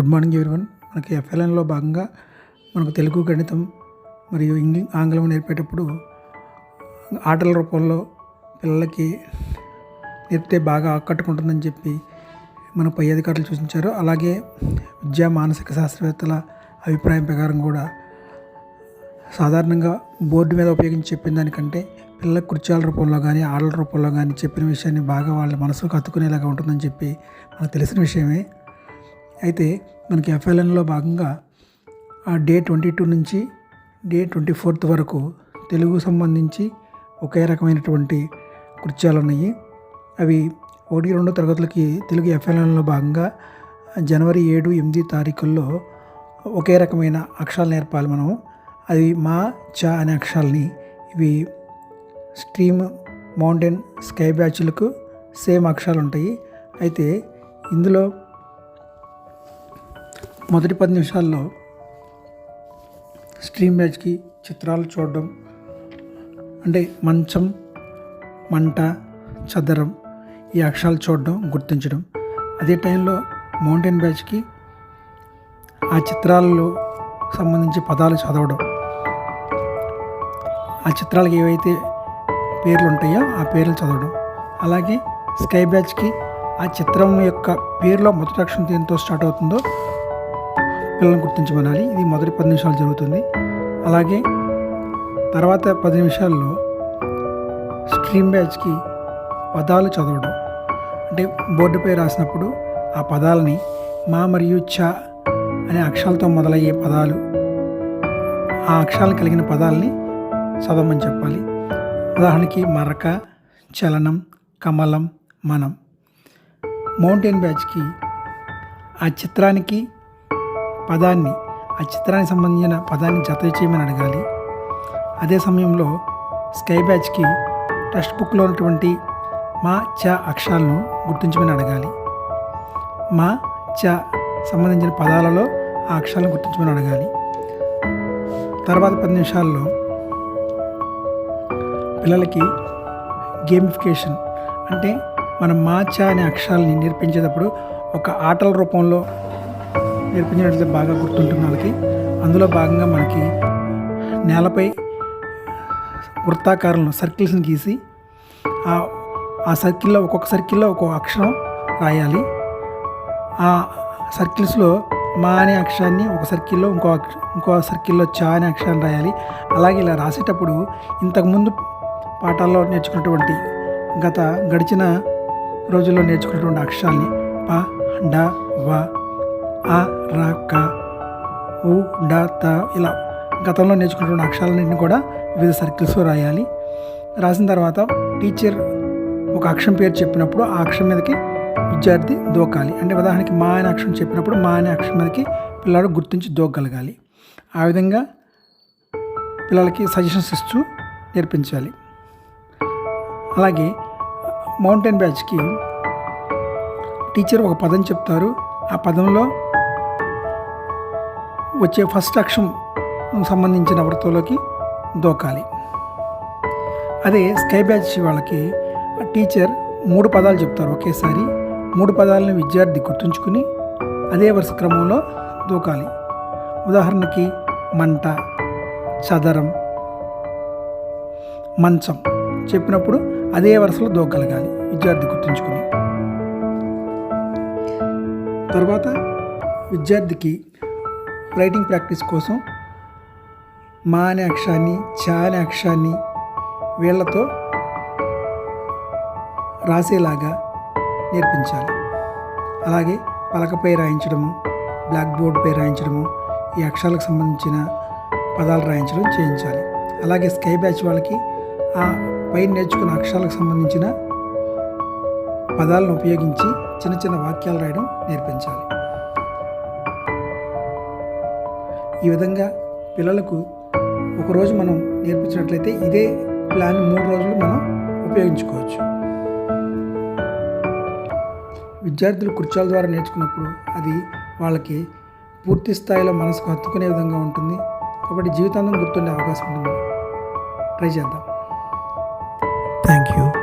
Good morning everyone. మనకి ఎఫ్ఎల్ఎన్లో భాగంగా మనకు తెలుగు గణితం మరియు ఇంగ్లీ ఆంగ్లం నేర్పేటప్పుడు ఆటల రూపంలో పిల్లలకి నేర్పితే బాగా ఆకట్టుకుంటుందని చెప్పి మన పై అధికారులు సూచించారు. అలాగే విద్యా మానసిక శాస్త్రవేత్తల అభిప్రాయం ప్రకారం కూడా సాధారణంగా బోర్డు మీద ఉపయోగించి చెప్పిన దానికంటే పిల్లల కుర్చాల రూపంలో కానీ ఆటల రూపంలో కానీ చెప్పిన విషయాన్ని బాగా వాళ్ళ మనసుకు హత్తుకునేలాగా ఉంటుందని చెప్పి మనకు తెలిసిన విషయమే. అయితే మనకి ఎఫ్ఎల్ఎన్లో భాగంగా ఆ డే ట్వంటీ టూ నుంచి డే ట్వంటీ ఫోర్త్ వరకు తెలుగు సంబంధించి ఒకే రకమైనటువంటి కృత్యాలు ఉన్నాయి. అవి ఒకటి రెండు తరగతులకి తెలుగు ఎఫ్ఎల్ఎన్లో భాగంగా జనవరి ఏడు ఎనిమిది తారీఖుల్లో ఒకే రకమైన అక్షరాలు నేర్పాలి మనం అది మా చ అనే అక్షరాలని ఇవి స్ట్రీమ్ మౌంటైన్ స్కై బ్యాచ్లకు సేమ్ అక్షరాలు ఉంటాయి. అయితే ఇందులో మొదటి పది నిమిషాల్లో స్ట్రీమ్ బ్యాచ్కి చిత్రాలు చూడడం అంటే మంచం మంట చదరం ఈ అక్షరాలు చూడడం గుర్తించడం. అదే టైంలో మౌంటైన్ బ్యాచ్కి ఆ చిత్రాలలో సంబంధించి పదాలు చదవడం. ఆ చిత్రాలకు ఏవైతే పేర్లు ఉంటాయో ఆ పేర్లు చదవడం. అలాగే స్కై బ్యాచ్కి ఆ చిత్రం యొక్క పేరులో మొదటి అక్షరం దేంతో స్టార్ట్ అవుతుందో పిల్లలను గుర్తించమనాలి. ఇది మొదటి పది నిమిషాలు జరుగుతుంది. అలాగే తర్వాత పది నిమిషాల్లో స్ట్రీమ్ బ్యాచ్కి పదాలు చదవడం. అంటే బోర్డుపై రాసినప్పుడు ఆ పదాలని మా మరియు చ అనే అక్షరాలతో మొదలయ్యే పదాలు ఆ అక్షరాలు కలిగిన పదాలని చదవమని చెప్పాలి. ఉదాహరణకి మరక చలనం కమలం మనం. మౌంటైన్ బ్యాచ్కి ఆ చిత్రానికి పదాన్ని ఆ చిత్రానికి సంబంధించిన పదాన్ని జత చేయమని అడగాలి. అదే సమయంలో స్కై బ్యాచ్కి టెక్స్ట్ బుక్లో ఉన్నటువంటి మా చ అక్షరాలను గుర్తించమని అడగాలి. మా చ సంబంధించిన పదాలలో ఆ అక్షరాలను గుర్తించమని అడగాలి. తర్వాత పది నిమిషాల్లో పిల్లలకి గేమిఫికేషన్ అంటే మనం మా చ అనే అక్షరాలని నేర్పించేటప్పుడు ఒక ఆటల రూపంలో నేర్పించినట్లయితే బాగా గుర్తుంటుంది వాళ్ళకి. అందులో భాగంగా మనకి నేలపై వృత్తాకారంలో సర్కిల్స్ని గీసి ఆ ఆ సర్కిల్లో ఒక్కొక్క సర్కిల్లో ఒక్కొక్క అక్షరం రాయాలి. ఆ సర్కిల్స్లో మా అనే అక్షరాన్ని ఒక సర్కిల్లో ఇంకో ఇంకో సర్కిల్లో చా అనే అక్షరాన్ని రాయాలి. అలాగే ఇలా రాసేటప్పుడు ఇంతకుముందు పాఠాల్లో నేర్చుకున్నటువంటి గత గడిచిన రోజుల్లో నేర్చుకున్నటువంటి అక్షరాల్ని ప డ వ ఆ ర క ఉ డ త ఇలా గతంలో నేర్చుకున్నటువంటి అక్షరాలన్నింటినీ కూడా వివిధ సర్కిల్స్లో రాయాలి. రాసిన తర్వాత టీచర్ ఒక అక్షరం పేరు చెప్పినప్పుడు ఆ అక్షరం మీదకి విద్యార్థి దూకాలి. అంటే ఉదాహరణకి మా అనే అక్షరం చెప్పినప్పుడు మా అనే అక్షరం మీదకి పిల్లాడు గుర్తించి దూకగలగాలి. ఆ విధంగా పిల్లలకి సజెషన్స్ ఇస్తూ నేర్పించాలి. అలాగే మౌంటైన్ బ్యాచ్కి టీచర్ ఒక పదం చెప్తారు. ఆ పదంలో వచ్చే ఫస్ట్ అక్షరం సంబంధించిన వృత్తంలోకి దోకాలి. అదే స్కై బ్యాచ్ వాళ్ళకి టీచర్ మూడు పదాలు చెప్తారు ఒకేసారి. మూడు పదాలను విద్యార్థి గుర్తుంచుకుని అదే వరుస క్రమంలో దూకాలి. ఉదాహరణకి మంట చదరం మంచం చెప్పినప్పుడు అదే వరుసలో దూకలగాలి విద్యార్థి గుర్తుంచుకుని. తర్వాత విద్యార్థికి రైటింగ్ ప్రాక్టీస్ కోసం మా అనే అక్షరాన్ని చా అనే అక్షరాన్ని వీళ్ళతో రాసేలాగా నేర్పించాలి. అలాగే పలకపై రాయించడము బ్లాక్ బోర్డ్పై రాయించడము ఈ అక్షరాలకు సంబంధించిన పదాలు రాయించడం చేయించాలి. అలాగే స్కై బ్యాచ్ వాళ్ళకి ఆ పైన నేర్చుకున్న అక్షరాలకు సంబంధించిన పదాలను ఉపయోగించి చిన్న చిన్న వాక్యాలు రాయడం నేర్పించాలి. ఈ విధంగా పిల్లలకు ఒకరోజు మనం నేర్పించినట్లయితే ఇదే ప్లాన్ మూడు రోజులు మనం ఉపయోగించుకోవచ్చు. విద్యార్థులు కుర్చాల ద్వారా నేర్చుకున్నప్పుడు అది వాళ్ళకి పూర్తి స్థాయిలో మనసుకు హత్తుకునే విధంగా ఉంటుంది. కాబట్టి జీవితాంతం గుర్తుండే అవకాశం ఉంటుంది. ట్రై చేద్దాం. Thank you